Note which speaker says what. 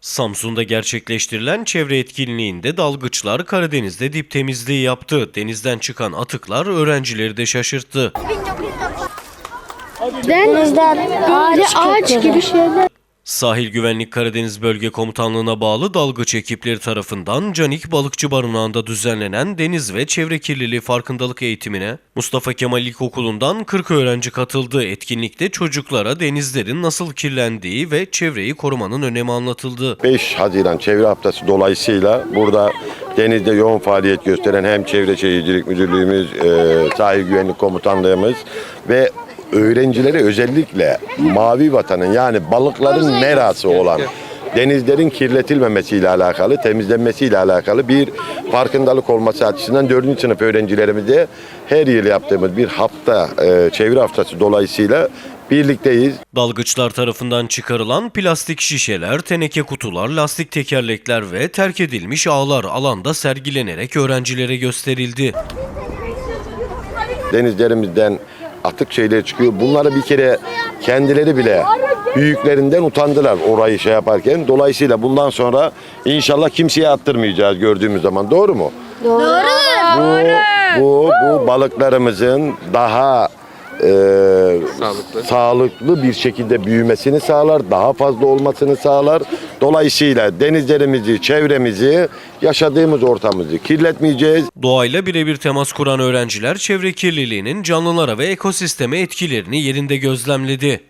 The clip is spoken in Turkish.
Speaker 1: Samsun'da gerçekleştirilen çevre etkinliğinde dalgıçlar Karadeniz'de dip temizliği yaptı. Denizden çıkan atıklar öğrencileri de şaşırttı.
Speaker 2: Denizden böyle ağaç gibi şeyler.
Speaker 1: Sahil Güvenlik Karadeniz Bölge Komutanlığı'na bağlı dalgıç ekipleri tarafından Canik Balıkçı Barınağı'nda düzenlenen deniz ve çevre kirliliği farkındalık eğitimine Mustafa Kemal İlkokulu'ndan 40 öğrenci katıldı. Etkinlikte çocuklara denizlerin nasıl kirlendiği ve çevreyi korumanın önemi anlatıldı.
Speaker 3: 5 Haziran Çevre Haftası dolayısıyla burada denizde yoğun faaliyet gösteren hem Çevre Şehircilik Müdürlüğümüz, e, Sahil Güvenlik Komutanlığımız ve öğrencilere özellikle mavi vatanın yani balıkların merası olan denizlerin kirletilmemesiyle alakalı, temizlenmesiyle alakalı bir farkındalık olması açısından 4. sınıf öğrencilerimize her yıl yaptığımız bir hafta, e, çevre haftası dolayısıyla birlikteyiz.
Speaker 1: Dalgıçlar tarafından çıkarılan plastik şişeler, teneke kutular, lastik tekerlekler ve terk edilmiş ağlar alanda sergilenerek öğrencilere gösterildi.
Speaker 3: denizlerimizden atık şeyler çıkıyor. Bunları bir kere kendileri bile büyüklerinden utandılar orayı şey yaparken. Dolayısıyla bundan sonra inşallah kimseye attırmayacağız gördüğümüz zaman. Doğru mu? Doğru. Bu, bu, bu balıklarımızın daha e,
Speaker 4: Sağlıklı.
Speaker 3: sağlıklı bir şekilde büyümesini sağlar, daha fazla olmasını sağlar. Dolayısıyla denizlerimizi, çevremizi, yaşadığımız ortamımızı kirletmeyeceğiz.
Speaker 1: Doğayla birebir temas kuran öğrenciler çevre kirliliğinin canlılara ve ekosisteme etkilerini yerinde gözlemledi.